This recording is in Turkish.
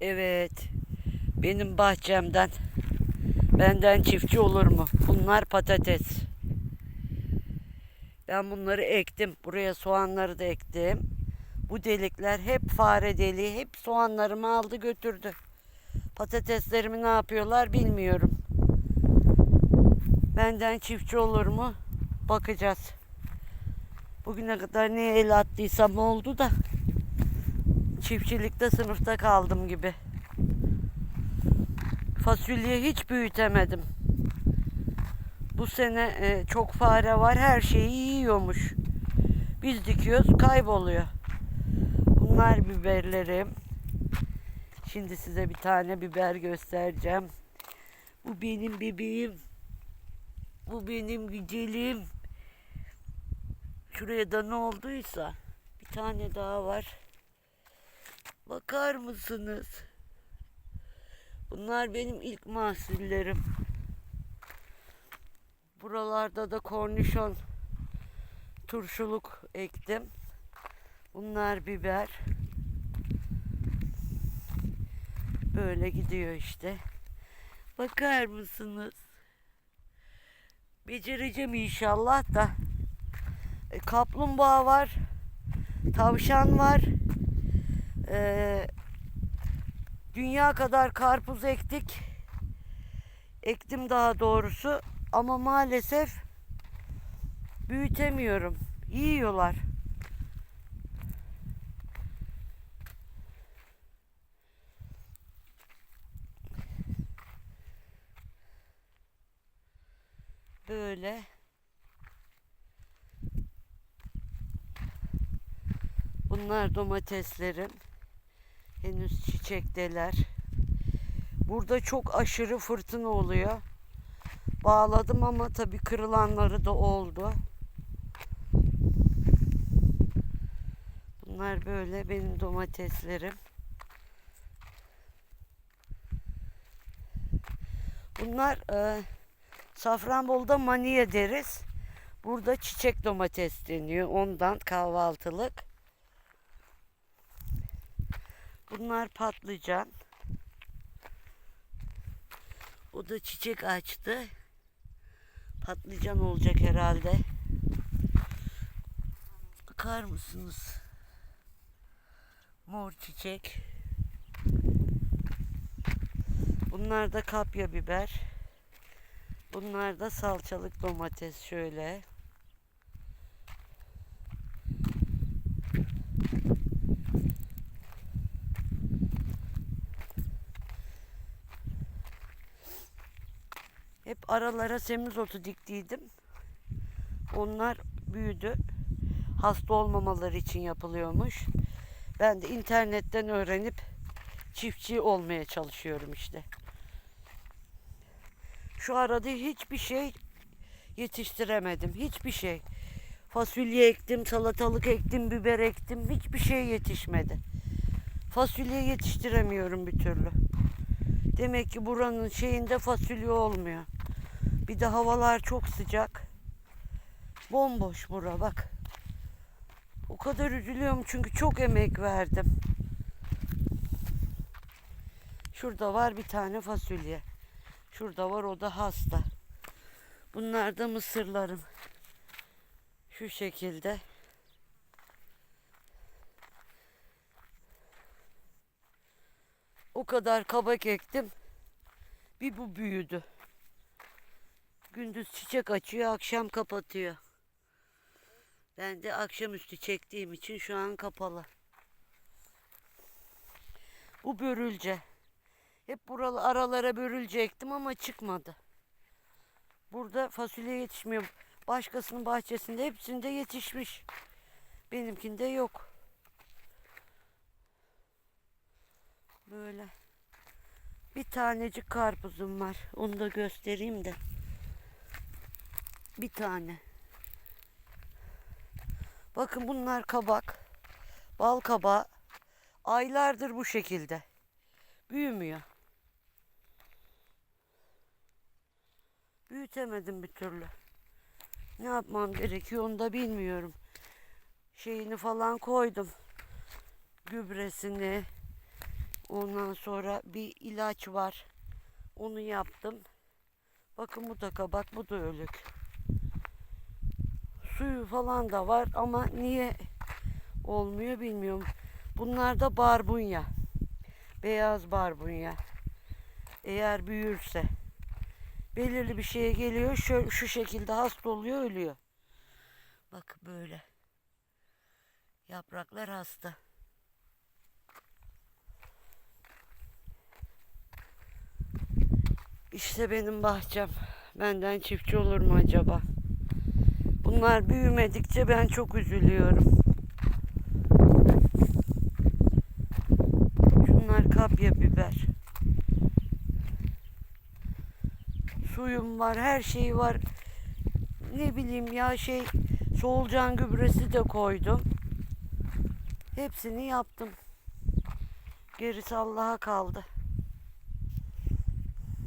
Evet. Benim bahçemden benden çiftçi olur mu? Bunlar patates. Ben bunları ektim. Buraya soğanları da ektim. Bu delikler hep fare deliği. Hep soğanlarımı aldı götürdü. Patateslerimi ne yapıyorlar bilmiyorum. Benden çiftçi olur mu? Bakacağız. Bugüne kadar neye el attıysam oldu da çiftçilikte sınıfta kaldım gibi. Fasulye hiç büyütemedim. Bu sene e, çok fare var. Her şeyi yiyormuş. Biz dikiyoruz kayboluyor. Bunlar biberlerim. Şimdi size bir tane biber göstereceğim. Bu benim bebeğim. Bu benim güzelim. Şuraya da ne olduysa bir tane daha var. Bakar mısınız? Bunlar benim ilk mahsullerim. Buralarda da kornişon turşuluk ektim. Bunlar biber. Böyle gidiyor işte. Bakar mısınız? Becereceğim inşallah da. E, kaplumbağa var. Tavşan var. Ee, dünya kadar karpuz ektik. Ektim daha doğrusu. Ama maalesef büyütemiyorum. Yiyorlar. Böyle. Bunlar domateslerim. Henüz çiçekteler. Burada çok aşırı fırtına oluyor. Bağladım ama tabii kırılanları da oldu. Bunlar böyle benim domateslerim. Bunlar e, Safranbolu'da maniye deriz. Burada çiçek domates deniyor. Ondan kahvaltılık. Bunlar patlıcan. O da çiçek açtı. Patlıcan olacak herhalde. Bakar mısınız? Mor çiçek. Bunlar da kapya biber. Bunlar da salçalık domates şöyle. Hep aralara semizotu diktiydim. Onlar büyüdü. Hasta olmamaları için yapılıyormuş. Ben de internetten öğrenip çiftçi olmaya çalışıyorum işte. Şu arada hiçbir şey yetiştiremedim. Hiçbir şey. Fasulye ektim, salatalık ektim, biber ektim. Hiçbir şey yetişmedi. Fasulye yetiştiremiyorum bir türlü. Demek ki buranın şeyinde fasulye olmuyor. Bir de havalar çok sıcak. Bomboş bura bak. O kadar üzülüyorum çünkü çok emek verdim. Şurada var bir tane fasulye. Şurada var o da hasta. Bunlar da mısırlarım. Şu şekilde. O kadar kabak ektim. Bir bu büyüdü. Gündüz çiçek açıyor, akşam kapatıyor. Ben de akşamüstü çektiğim için şu an kapalı. Bu börülce. Hep buralı aralara börülce ektim ama çıkmadı. Burada fasulye yetişmiyor. Başkasının bahçesinde hepsinde yetişmiş. Benimkinde yok. Böyle. Bir tanecik karpuzum var. Onu da göstereyim de. Bir tane. Bakın bunlar kabak. Bal kabağı. Aylardır bu şekilde. Büyümüyor. Büyütemedim bir türlü. Ne yapmam gerekiyor onu da bilmiyorum. Şeyini falan koydum. Gübresini, Ondan sonra bir ilaç var. Onu yaptım. Bakın bu da kabak, bu da ölük. Falan da var ama niye olmuyor bilmiyorum. Bunlar da barbunya. Beyaz barbunya. Eğer büyürse belirli bir şeye geliyor şu, şu şekilde hasta oluyor ölüyor. Bak böyle. Yapraklar hasta. İşte benim bahçem. Benden çiftçi olur mu acaba? Bunlar büyümedikçe ben çok üzülüyorum. Şunlar kapya biber. Suyum var, her şey var. Ne bileyim ya şey solucan gübresi de koydum. Hepsini yaptım. Gerisi Allah'a kaldı.